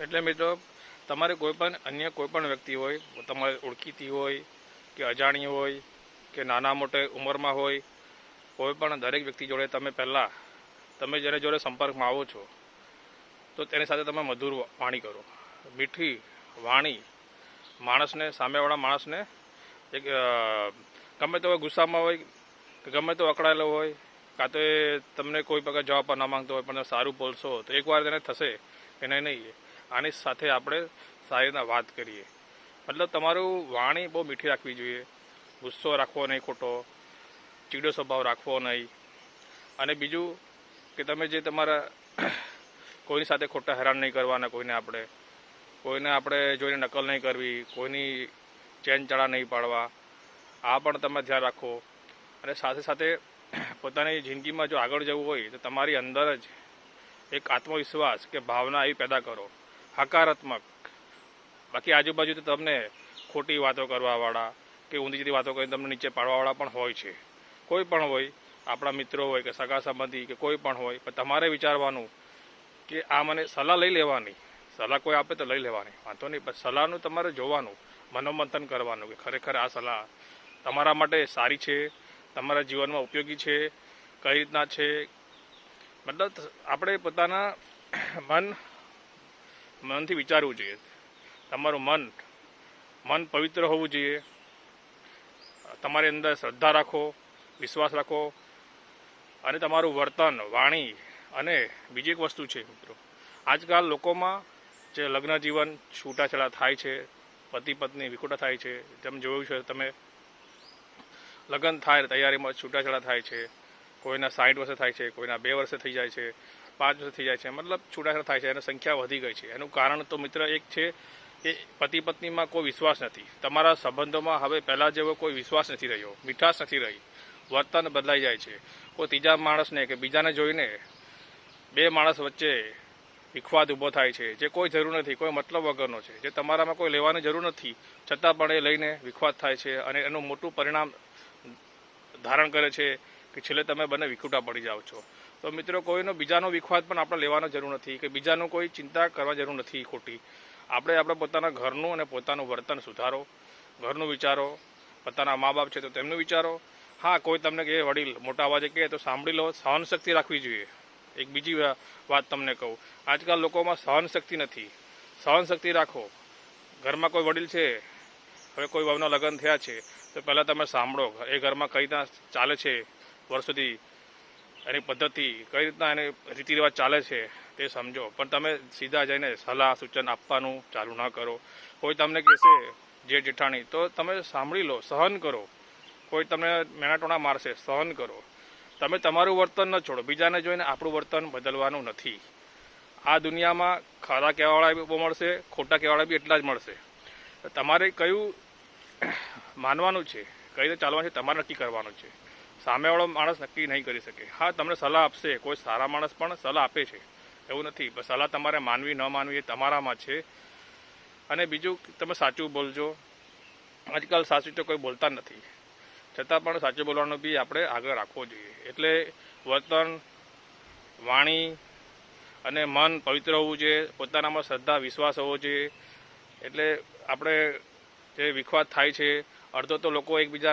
એટલે મિત્રો, તમારે કોઈ પણ અન્ય કોઈ પણ વ્યક્તિ હોય, તમારે ઓળખીતી હોય, કે અજાણી હોય, કે નાના મોટે ઉંમરમાં હોય કોઈ પણ દરેક વ્યક્તિ જોડે તમે પહેલાં, તમે જેને જોડે સંપર્કમાં આવો છો, તો તેની સાથે તમે મધુર વાણી કરો. મીઠી વાણી માણસને, સામેવાળા માણસને એક ગમે તો ગુસ્સામાં હોય, કે ગમે તો અકળાયેલો હોય, કાં તો એ તમને કોઈ પ્રકાર જવાબ પણ ના માંગતો હોય, પણ સારું બોલશો, તો એકવાર તેને થશે, એને નહીં. આની સાથે આપણે સારી રીતના વાત કરીએ. મતલબ તમારું વાણી બહુ મીઠી રાખવી જોઈએ. ગુસ્સો રાખવો નહીં ખોટો. ચીડો સ્વભાવ રાખવો નહીં. અને બીજું કે તમે જે તમારા કોઈની સાથે ખોટા હેરાન નહીં કરવાના કોઈને આપણે. કોઈને આપણે જોઈને નકલ નહીં કરવી, કોઈની ચેન ચડા નહીં પાડવા. આ પણ તમે ધ્યાન રાખો. અને સાથે સાથે પોતાની જિંદગીમાં જો આગળ જવું હોય તો તમારી અંદર જ એક આત્મવિશ્વાસ કે ભાવના એ પેદા કરો. હકારાત્મક. બાકી આજુબાજુ તો તમને ખોટી વાતો કરવાવાળા કે ઊંધી સીધી વાતો કરીને તમને નીચે પાડવાવાળા પણ હોય છે. કોઈ પણ હોય, આપણા મિત્રો હોય કે સગા સંબંધી કે કોઈ પણ હોય, પણ તમારે વિચારવાનું કે આ મને સલાહ લઈ લેવાની. સલાહ કોઈ આપે તો લઈ લેવાની. વાંધો નહીં, પણ સલાહનું તમારે જોવાનું, મનોમંથન કરવાનું કે ખરેખર આ સલાહ તમારા માટે સારી છે, તમારા જીવનમાં ઉપયોગી છે, કઈ રીતના છે? મતલબ આપણે પોતાના મન મનથી વિચારવું જોઈએ. તમારું મન મન પવિત્ર હોવું જોઈએ. તમારી અંદર શ્રદ્ધા રાખો, વિશ્વાસ રાખો, અને તમારું વર્તન, વાણી અને બીજી એક વસ્તુ છે મિત્રો. આજકાલ લોકોમાં જે લગ્ન જીવન છૂટાછેડા થાય છે, પતિ પત્ની વિખોટા થાય છે, જેમ જોયું છે તમે, લગ્ન થાય, તૈયારીમાં છૂટાછેડા થાય છે. કોઈના સાઠ વર્ષે થાય છે, કોઈના બે વર્ષે થઈ જાય છે, પાંચ વર્ષે થઈ જાય છે, મતલબ છૂટાછેડા થાય છે, એની સંખ્યા વધી ગઈ છે. એનું કારણ તો મિત્ર એક છે કે પતિ પત્નીમાં કોઈ વિશ્વાસ નથી. તમારા સંબંધોમાં હવે પહેલાં જેવો કોઈ વિશ્વાસ નથી રહ્યો, મીઠાશ નથી રહી, વર્તન બદલાઈ જાય છે. કોઈ ત્રીજા માણસને કે બીજાને જોઈને બે માણસ વચ્ચે વિખવાદ ઊભો થાય છે, જે કોઈ જરૂર નથી, કોઈ મતલબ વગરનો છે, જે તમારામાં કોઈ લેવાની જરૂર નથી, છતાં પણ એ લઈને વિખવાદ થાય છે અને એનું મોટું પરિણામ ધારણ કરે છે કે છેલ્લે તમે બંને વિખૂટા પડી જાઓ છો. તો મિત્રો, કોઈનો બીજાનો વિખવાદ પણ આપણે લેવાનો જરૂર નથી કે બીજાનું કોઈ ચિંતા કરવા જરૂર નથી ખોટી. આપણે આપણે પોતાના ઘરનું અને પોતાનું વર્તન સુધારો, ઘરનું વિચારો, પોતાના મા બાપ છે તો તેમનું વિચારો. હા, કોઈ તમને કહે વડીલ, મોટા અવાજે કહે તો સાંભળી લો સહન શક્તિ રાખવી જોઈએ. એક બીજી વાત તમને કહું. આજકાલ લોકોમાં સહન શક્તિ નથી. સહન શક્તિ રાખો. ઘરમાં કોઈ વડીલ છે, હવે કોઈ વહુના લગ્ન થયા છે, તો પહેલાં તમે સાંભળો. એ ઘરમાં કઈ રીતના ચાલે છે? વર્ષોથી એની પદ્ધતિ કઈ રીતના એને રીતિ રિવાજ ચાલે છે તે સમજો. પણ તમે સીધા જઈને સલાહ સૂચન આપવાનું ચાલુ ન કરો. કોઈ તમને કહેશે જે જેઠાણી, તો તમે સાંભળી લો, સહન કરો. કોઈ તમને મેણાટોણા મારશે, સહન કરો. તમે તમારું વર્તન ન છોડો, બીજાને જોઈને આપણું વર્તન બદલવાનું નથી. આ દુનિયામાં ખરા કહેવાવાળા બી મળશે, ખોટા કહેવાવાળા બી એટલા જ મળશે. તમારે કયું માનવાનું છે, કઈ રીતે ચાલવાનું છે, તમારે નક્કી કરવાનું છે. સામેવાળો માણસ નક્કી નહીં કરી શકે. હા, તમને સલાહ આપશે. કોઈ સારા માણસ પણ સલાહ આપે છે. એવું નથી. સલાહ તમારે માનવી, ન માનવી એ તમારામાં છે. અને બીજું, તમે સાચું બોલજો. આજકાલ સાચું તો કોઈ બોલતા નથી. છતાં પણ સાચું બોલવાનો બી આપણે આગળ રાખવો જોઈએ. એટલે વર્તન, વાણી અને મન પવિત્ર હોવું જોઈએ. પોતાનામાં શ્રદ્ધા, વિશ્વાસ હોવો જોઈએ. એટલે આપણે જે વિખવાદ થાય છે, અડધો તો લોકો એકબીજાના